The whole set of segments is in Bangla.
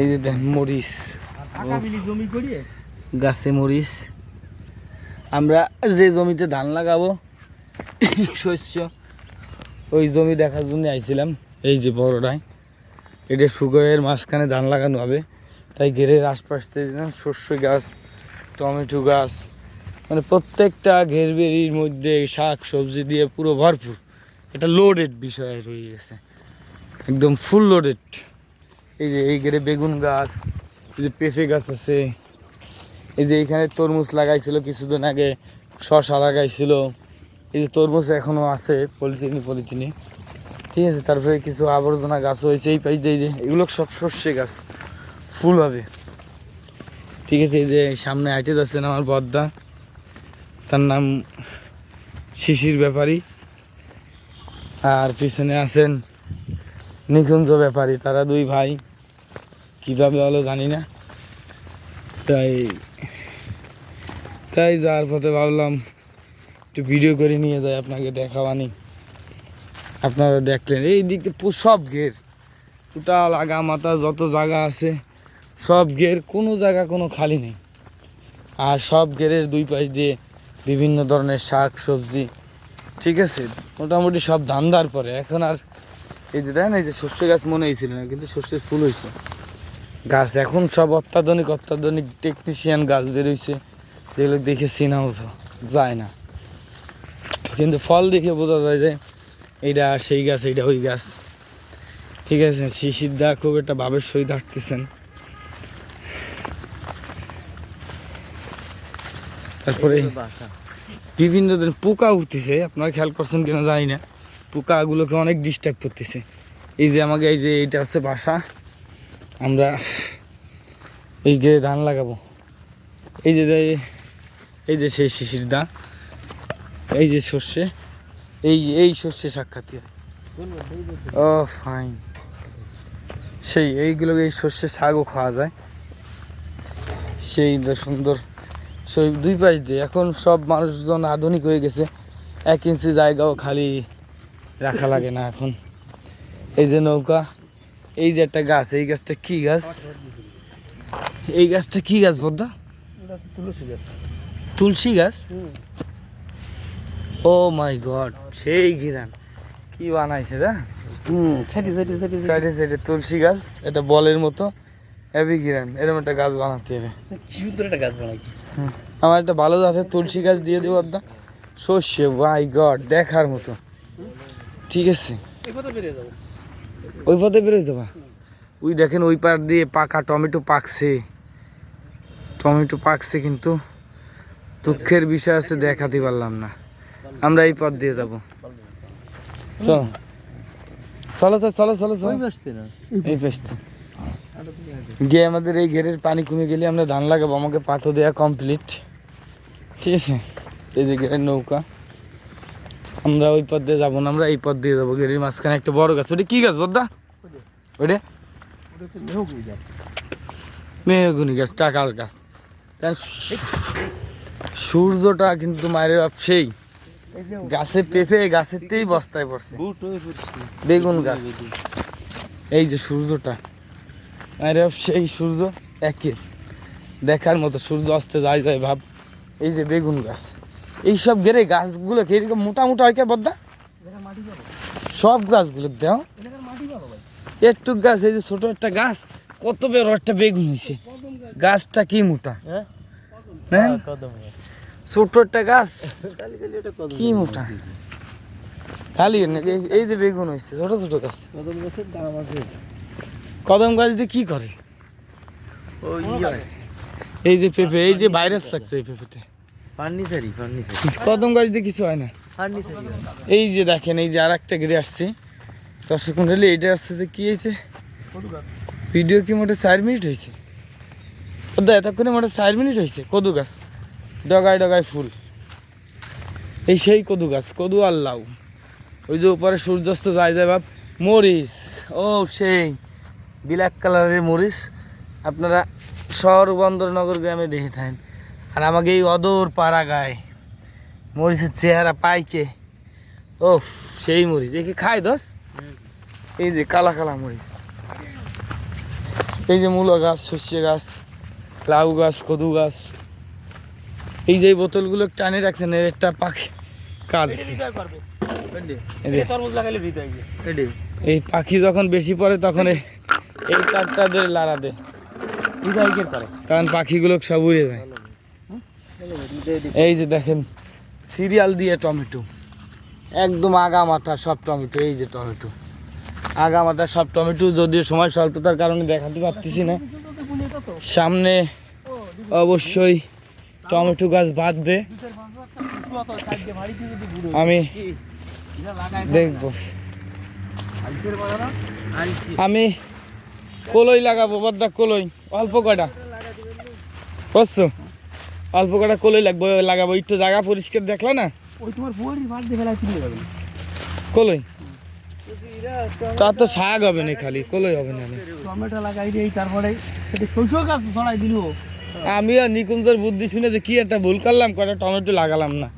এই যে দেন মরিচ। গাছে মরিচ। আমরা যে জমিতে ধান লাগাবো শস্য ওই জমি দেখার জন্য আইছিলাম এই যে বড়টাই এটা সুগয়ের মাঝখানে ধান লাগানো হবে। তাই ঘেরের আশপাশ থেকে শস্য গাছ টমেটো গাছ। মানে প্রত্যেকটা ঘেরবেরির মধ্যে শাক সবজি দিয়ে পুরো ভরপুর। এটা লোডেড বিষয় রয়ে গেছে। একদম ফুল লোডেড এই যে এই ঘেরে বেগুন গাছ, এই যে পেঁপে গাছ আছে, এই যে এইখানে তরমুজ লাগাইছিল কিছুদিন আগে, শশা লাগাইছিল। এই যে তরমুজ এখনও আছে, পলিথিনি পলিথিনি। ঠিক আছে, তারপরে কিছু আবর্জনা গাছ হয়েছে, এই পাশ দিয়ে যে, এগুলো সব সর্ষে গাছ ফুল হবে। ঠিক আছে, এই যে সামনে হাইটে যাচ্ছেন আমার বদ্দা, তার নাম শিশির ব্যাপারী। আর পিছনে আছেন নিকুঞ্জ ব্যাপারী, তারা দুই ভাই কীভাবে হলো জানি না। তাই তাই যাওয়ার পথে ভাবলাম, একটু ভিডিও করে নিয়ে যাই, আপনাকে দেখাবানি। আপনারা দেখলেন, এই দিক দিয়ে পু- সব ঘের। টোটাল আগা মাথা যত জায়গা আছে, সব ঘের, কোনো জায়গা কোনো খালি নেই। আর সব ঘেরের দুই পাশ দিয়ে বিভিন্ন ধরনের শাক সবজি, ঠিক আছে? মোটামুটি সব ধান দেওয়ার পরে। এখন আর এই যে দেখেন এই যে শস্য গাছ মনে হয়েছিল না কিন্তু শস্যের ফুল হয়েছে। গাছ এখন সব অত্যাধুনিক অত্যাধুনিক টেকনিশিয়ান গাছ বেরোইছে যেগুলো দেখে চেনাও যা- যায় না। কিন্তু ফল দেখে বোঝা যায় যে এইটা সেই গাছ এইটা ওই গাছ। ঠিক আছে শিশির দা খুব একটা ভাবের সহিত হাঁটতেছেন। তারপরে বিভিন্ন ধরনের পোকা উঠতেছে আপনারা খেয়াল করছেন কিনা জানি না। পোকাগুলোকে অনেক ডিস্টার্ব করতেছে। এই যে আমাকে, এই যে এইটা হচ্ছে বাসা। আমরা এই যে ধান লাগাবো। এই যে এই যে সেই শিশির দা। এই যে সর্ষে। এই এই সর্ষে সাক্ষাৎ ও ফাইন সেই, এইগুলো এই সর্ষে শাকও খাওয়া যায়। সেই সুন্দর। সেই দুই পাশ দিয়ে এখন সব মানুষজন আধুনিক হয়ে গেছে। এক ইঞ্চি জায়গাও খালি। রাখা লাগে না এখন। এই যে নৌকা এই যে একটা গাছ এই গাছটা কি গাছ? এই গাছটা কি গাছ বদ্দা তুলসী গাছ? তুলসী গাছ ও মাই গড সেই ঘিরান। কি বানাইছে দা হুম ছাটি ছাটি ছাটি সাইডে সাইডে তুলসী গাছ এটা বলের মতো। হেভি ঘিরান এরকম একটা গাছ বানাতে হবে। সুন্দর একটা গাছ বানাইছি। আমার একটা ভালো জাতের তুলসী গাছ দিয়ে দেবো আদা সর্ষে মাই গড দেখার মতো। ঠিক আছে। এই কথা বেরিয়ে যাব। ওই পথে বেরোই যাবা? ওই দেখেন ওই পার দিয়ে পাকা টমেটো পাকছে। টমেটো পাকছে কিন্তু দুঃখের বিষয় আছে দেখাতে পারলাম না। আমরা এই পথ দিয়ে যাব। চলো। চলো তো চলো চলো চলো। এই পেস্তে গিয়ে আমাদের এই ঘেরের পানি কমে গেলে আমরা ধান লাগাবো আমাকে পাথর দেওয়া কমপ্লিট ঠিক আছে? এই যে ঘেরের নৌকা। আমরা ওই পথ দিয়ে যাব না আমরা এই পথ দিয়ে যাব ঘেরের মাঝখানে একটা বড় গাছ। ওটা কি গাছ বদ্দা? ওটা মেহগুনি গাছ টাকার গাছ। সূর্যটা কিন্তু মায়ের বাপ সেই। গাছে পেঁপে গাছেতেই বস্তায় পড়ছে। বেগুন গাছ। এই যে সূর্যটা মায়ের বাপ, সেই সূর্য একে। দেখার মতো সূর্য অস্তে যায় যায় ভাব। এই যে বেগুন গাছ। এই সব গেরে গাছগুলো এরকম মোটা মোটা হয় কে বদ্দা? সব গাছগুলো দেও। একটু গাছ এই যে ছোট একটা গাছ কত বের একটা বেগুন হয়েছে গাছটা কি মোটা? হ্যাঁ? হ্যাঁ? কদম ছোট একটা গাছ কি মোটা? খালি এই- এই যে বেগুন হয়েছে ছোট ছোট গাছ। কদম গাছের দাম আছে। কদম গাছ দিয়ে কি করে? ওই এই যে পেঁপে এই যে ভাইরাস লাগছে এই পেঁপেতে। ফার্নিচারি ফার্নিচারি কদম গাছ দিয়ে কিছু হয় না। ফার্নিচারি এই যে দেখেন এই যে আর একটা গিরে আসছে। দর্শক মন্ডলী এইটা আসছে যে কি হয়েছে? ভিডিও কি মোটে চার মিনিট হয়েছে? ওদা এতক্ষণে মোটে চার মিনিট হয়েছে কদু গাছ। ডগায় ডগায় ফুল। এই সেই কদু গাছ কদু আর লাউ। ওই যে উপরে সূর্যাস্ত যায় যায় বাপ মরিচ। ও সেই ব্ল্যাক কালারের মরিচ। আপনারা শহর বন্দর নগর গ্রামে দেখে থাকেন। আর আমাকে এই অদর পাড়া গায়ে মরিচের চেহারা পাইকে। ও সেই মরিচ। একে খায় দোষ এই যে কালা কালা মরিচ। এই যে মূলো গাছ শস্য গাছ লাউ গাছ কদু গাছ। এই যে বোতলগুলো টানে রাখছেন এর একটা পাখি কাজ এই পাখি যখন বেশি পড়ে তখন এই এই কাঠটা দিয়ে লাড়া দেয় কারণ পাখিগুলো সব উড়ে যায়। এই যে দেখেন, সিরিয়াল দিয়ে টমেটো। একদম আগা মাথা সব টমেটো, এই যে টমেটো। আগা মাথা সব টমেটো, যদিও সময় স্বল্পতার কারণে দেখাতে পারতেছি না। সামনে অবশ্যই টমেটো গাছ বাঁধবে। আমি দেখব। আমি কলই লাগাবো বদ্দা কলই। অল্প কটা বুঝছ অল্প কটা কলই লাগবো লাগাবো। একটু জায়গা পরিষ্কার দেখলা না? ওই তোমার বুয়ারি মাঠ দেখে লাগে কিনে যাবে। কলই? তা তো শাক হবে না খালি কলই হবে না। টমেটো লাগাই দিই তারপরে শস্য গাছ ছড়াই দিল। আমি আর নিকুঞ্জর বুদ্ধি শুনে যে কি একটা ভুল করলাম কটা টমেটো লাগালাম না।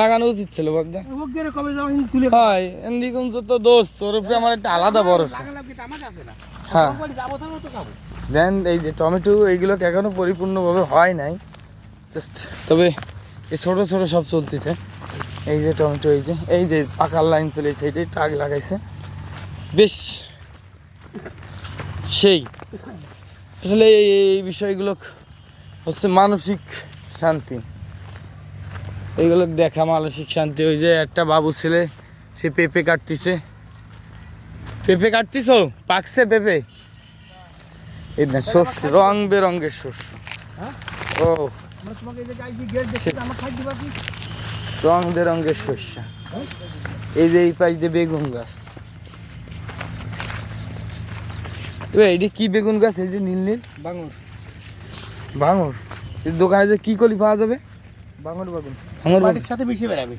লাগানো উচিত ছিল যাও হয় নিকুঞ্জ তো দোষ ওর উপরে আমার একটা আলাদা ভরসা। হ্যাঁ। দেন এই যে টমেটো এইগুলো এখনও পরিপূর্ণভাবে হয় নাই। জাস্ট তবে এই ছোটো ছোটো সব চলতেছে। এই যে টমেটো এই যে এই যে পাকার লাইন চলে এই সাইডে টাক লাগাইছে। বেশ সেই। আসলে এই এই বিষয়গুলো হচ্ছে মানসিক শান্তি। এইগুলো দেখা মানসিক শান্তি। ওই যে একটা বাবু ছেলে সে পেঁপে কাটতিছে। পেঁপে কাটতিস পাকছে পেঁপে? এই না শস্য রং বেরঙ্গের শস্য। হ্যাঁ? ও। রং বেরঙ্গের শস্য। এই যে এই পাশ দিয়ে বেগুন গাছ। এইটা কি বেগুন গাছ? এই যে নীল নীল। বাঙুর। এই দোকানে যে কি কলি পাওয়া যাবে? বাঙুর বাগুন। ভাঙর বাড়ির সাথে বেশি বেড়াবে।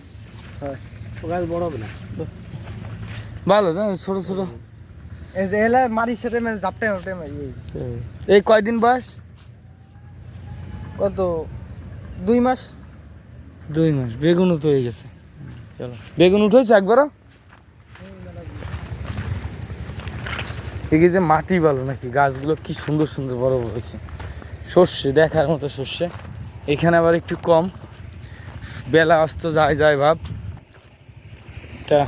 হ্যাঁ। ও গাছ বড় হবে না ভালো না? ছোট ছোট। এই যে এলা মারির সাথে জাপটে জাপটে এই। কয়দিন বয়স? কত? দুই মাস। দুই মাস বেগুনও তো হয়ে গেছে। চলো। বেগুন উঠেছে একবারও? এদিকে যে মাটি ভালো নাকি গাছগুলো কি সুন্দর সুন্দর বড় বড় হয়েছে। সর্ষে দেখার মতো সর্ষে। এখানে আবার একটু কম। বেলা অস্ত যায় যায় ভাব। তা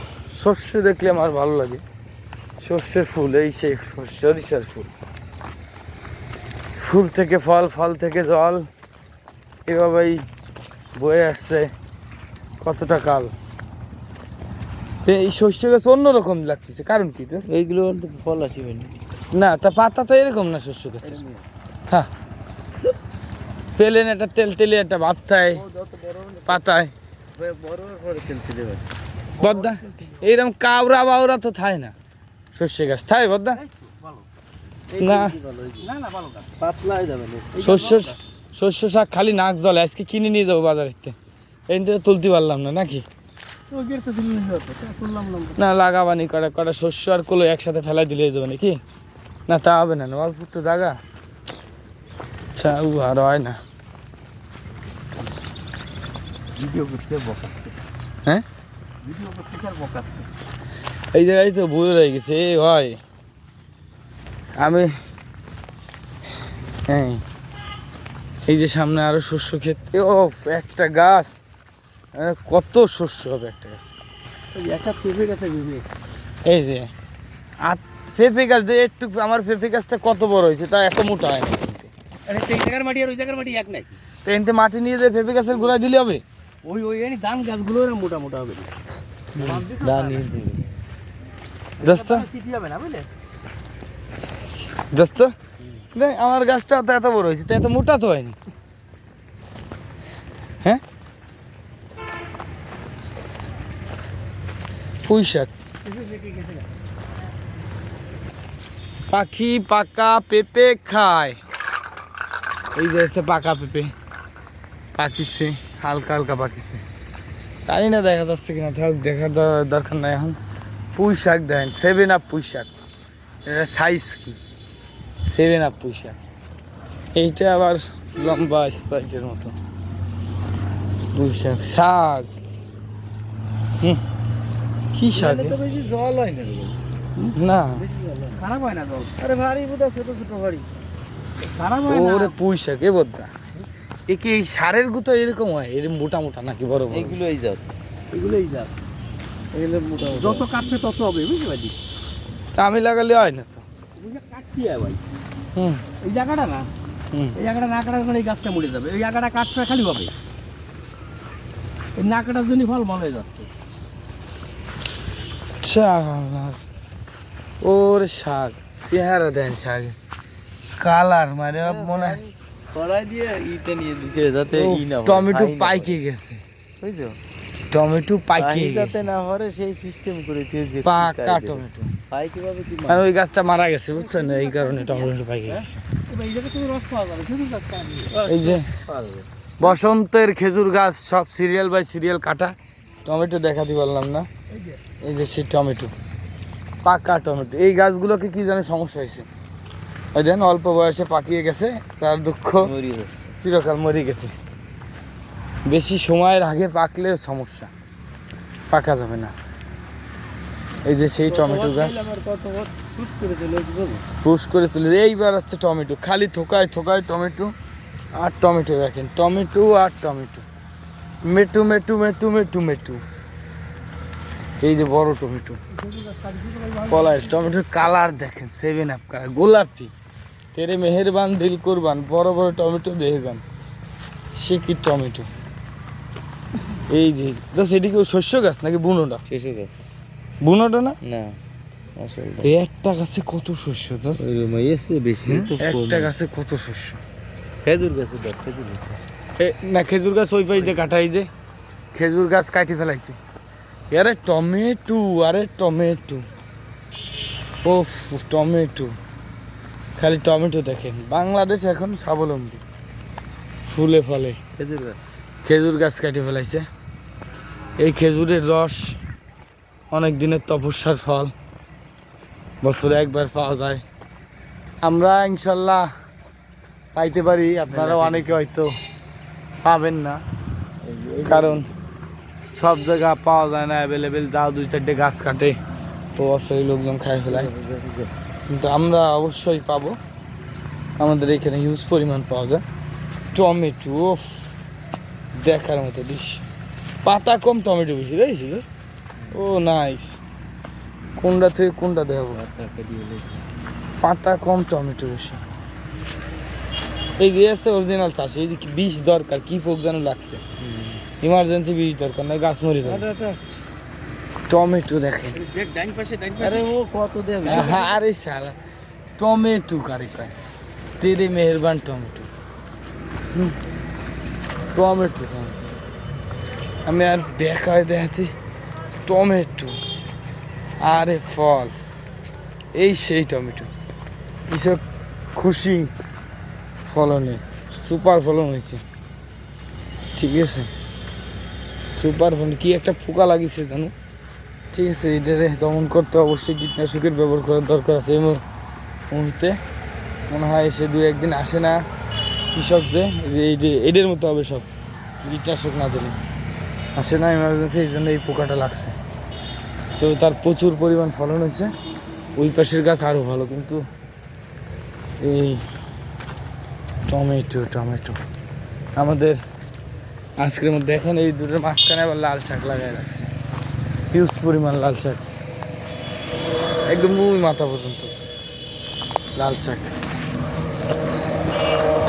সর্ষে দেখলে আমার ভালো লাগে। সর্ষের ফুল এই সেই সরিষার ফুল। ফুল থেকে ফল ফল থেকে জল এভাবেই বয়ে আসছে কতটা কাল। এই শস্য গাছ অন্যরকম লাগতেছে কারণ কি এইগুলো ফল আসিবে না তা পাতা তো এরকম না শস্য গাছের। হ্যাঁ। পেলেন একটা তেল তেলে একটা ভাত খায় পাতায়। বদ্দা এইরকম কাউরা বাউরা তো থায় না। শস্য গাছ। থায় বদ্দা না। না শস্য শাক খালি নাক জলে আজকে কিনে নিয়ে যাব বাজারেতে এই থেকে তুলতে পারলাম না নাকি? না। লাগাবানি কটা কটা শস্য আর কলো একসাথে ফেলাই দিলে যাবে নাকি? না তা হবে না অল্প তো জায়গা। আচ্ছা ও আর হয় না। ভিডিও করতে হ্যাঁ? ভিডিও করতে এই জায়গায় তো ভুল হয়ে গেছে এই হয় আমি হ্যাঁ এই যে সামনে আরও শস্য ক্ষেত ও একটা গাছ। কত শস্য হবে একটা গাছ। একটা পেঁপে গেছে ভেবে এই যে আর পেঁপে গাছ দিয়ে একটু আমার পেঁপে গাছটা কত বড় হয়েছে তা এত মোটা হয় না জায়গার মাটি আর ওই জায়গার মাটি এক নাই। তো মাটি নিয়ে যে পেঁপে গাছের গোড়ায় দিলে হবে? ওই ওই ধান গাছগুলো মোটা মোটা হবে। দোস্ত? দেখ, আমার গাছটা তো এত বড় হয়েছে, তো এত মোটা তো হয়নি। হ্যাঁ? পুঁই শাক পাখি পাকা পেঁপে খায়। এই যে পাকা পেঁপে। পাকিছে, হালকা হালকা পাকিছে। জানি না দেখা যাচ্ছে কিনা, থাক দেখা দ- দরকার নাই এখন। পুঁই শাক দেখেন সেভেন আপ পুঁই শাক। এটা সাইজ কি? সেভেন আপ পুঁই শাক। এইটা আবার লম্বা স্প্রাইটের মতো। পুঁই শাক শাক। হুম। কি শাক বেশি জল হয় না না। খারাপ হয় না জল? আরে ভারী বোধ ছোট ছোট ভারী। খারাপ হয় ওরে পুঁই শাক এ বদ্দা এ কি এই সারের গুতো এরকম হয়? এরকম মোটা মোটা নাকি বড় বড়? এগুলো এই জাত। এগুলোই এগুলো মোটামুটি যত কাটবে তত হবে বুঝতে পারছি তা আমি লাগালে হয় না তো। কাটছি ভাই। হুম। এই জায়গাটা না এই জায়গাটা না কাটার কারণে এই গাছটা মরে যাবে। এই জায়গাটা কাটটা খালি হবে। এই না কাটার জন্য ফল ভালো হয়ে যাচ্ছে। ওর শাক চেহারা দেন শাক। কালার মানে মনে হয় দিয়ে ইটা নিয়ে দিছে যাতে ও, ই না হয়, টমেটো পাইকে গেছে। বুঝছ? টমেটো পাইকে গেছে। না হরে সেই সিস্টেম করে দিয়েছে পাকা টমেটো। পাই কীভাবে কি আর ওই গাছটা মারা গেছে বুঝছেন? এই কারণে টমেটো পাইকে গেছে। এই যে বসন্তের খেজুর গাছ সব সিরিয়াল বাই সিরিয়াল কাটা। টমেটো দেখা দেখাতে পারলাম না। এই যে সেই টমেটো। পাকা টমেটো। এই গাছগুলোকে কি জানে সমস্যা হয়েছে? ওই দেন অল্প বয়সে পাকিয়ে গেছে তার দুঃখ চিরকাল মরে গেছে। বেশি সময়ের আগে পাকলে সমস্যা। পাকা যাবে না। এই যে সেই টমেটো গাছ। খুশ করে তুলে এইবার হচ্ছে টমেটো। খালি থোকায় থোকায় টমেটো আর টমেটো দেখেন। টমেটো আর টমেটো। মেটু মেটু মেটু মেটু মেটু। এই যে বড় টমেটো। কলার টমেটোর কালার দেখেন সেভেন আপ কালার। গোলাপি। তেরে মেহেরবান দিল কুরবান বড় বড় টমেটো দেখে যান সে কি টমেটো। এই যে তো সেটি কি শস্য গাছ নাকি বুনোটা? শেষে গেছে। বুনোটা না? না একটা গাছে কত শস্য বেশি একটা গাছে কত শস্য? খেজুর গাছে দেখ খেজুর না খেজুর গাছ ওই পাইতে কাটাই যে খেজুর গাছ কাটি ফেলাইছে। আরে টমেটো আরে টমেটো। ও টমেটো। খালি টমেটো দেখেন বাংলাদেশ এখন স্বাবলম্বী। ফুলে ফলে। খেজুর গাছ। খেজুর গাছ কাটি ফেলাইছে। এই খেজুরের রস অনেক দিনের তপস্যার ফল। বছরে একবার পাওয়া যায়। আমরা ইনশাল্লাহ পাইতে পারি আপনারা অনেকে হয়তো পাবেন না। কারণ সব জায়গা পাওয়া যায় না অ্যাভেলেবেল যাও দুই চারটে গাছ কাটে তো অবশ্যই লোকজন খায় ফেলায়। কিন্তু আমরা অবশ্যই পাবো। আমাদের এখানে হিউজ পরিমাণ পাওয়া যায়। টমেটো দেখার মতো দৃশ্য পাতা কম টমেটো বেশি দেখছি ও নাইস কোনটা থেকে কোনটা দেখাবো? পাতা কম টমেটো বেশি। এই যে আছে অরিজিনাল চাষ এই যে বিষ দরকার কি পোক যেন লাগছে। ইমার্জেন্সি বিষ দরকার না গাছ মরে টমেটো দেখেন দেখ আরে ও কত দেবে? আরে শালা। টমেটো কারে কয়? তেরে মেহেরবান টমেটো। Tomato tomato. আমি আর দেখায় দেখাতে টমেটো আরে ফল, এই সেই টমেটো। কৃষক খুশি ফলনে, সুপার ফলন হয়েছে। ঠিক আছে? সুপার ফলন, কি একটা পোকা লাগিয়েছে জানো? ঠিক আছে, এটারে দমন করতে অবশ্যই কীটনাশকের ব্যবহার করার দরকার আছে। এই মুহূর্তে মনে হয় এসে দু একদিন আসে না কৃষক যে এদের মতো হবে সব, কীটনাশক না দিলে। আসে না এমার্জেন্সি এই জন্য এই পোকাটা লাগছে। তো তার প্রচুর পরিমাণ ফলন হয়েছে। ওই পাশের গাছ আরও ভালো, কিন্তু এই টমেটো টমেটো। আমাদের আজকের মধ্যে এখন এই দুটোর মাঝখানে আবার লাল শাক লাগাই রাখছে। হিউজ পরিমাণ লাল শাক। একদম ওই মাথা পর্যন্ত। লাল শাক।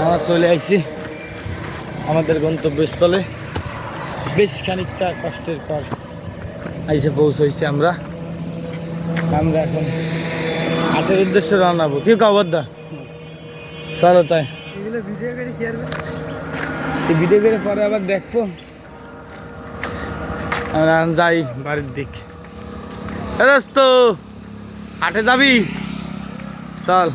আমরা চলে আইছি আমাদের গন্তব্যস্থলে। বেশ খানিকটা কষ্টের পর আইসে পৌঁছাইছি আমরা। আমরা এখন হাটের উদ্দেশ্যে রওনা হব। কি খবর দা? চলো তাই। ভিডিও করে কি এই ভিডিও করে পরে আবার দেখব। আমরা যাই বাড়ির দিক। দোস্ত হাটে যাবি? চল।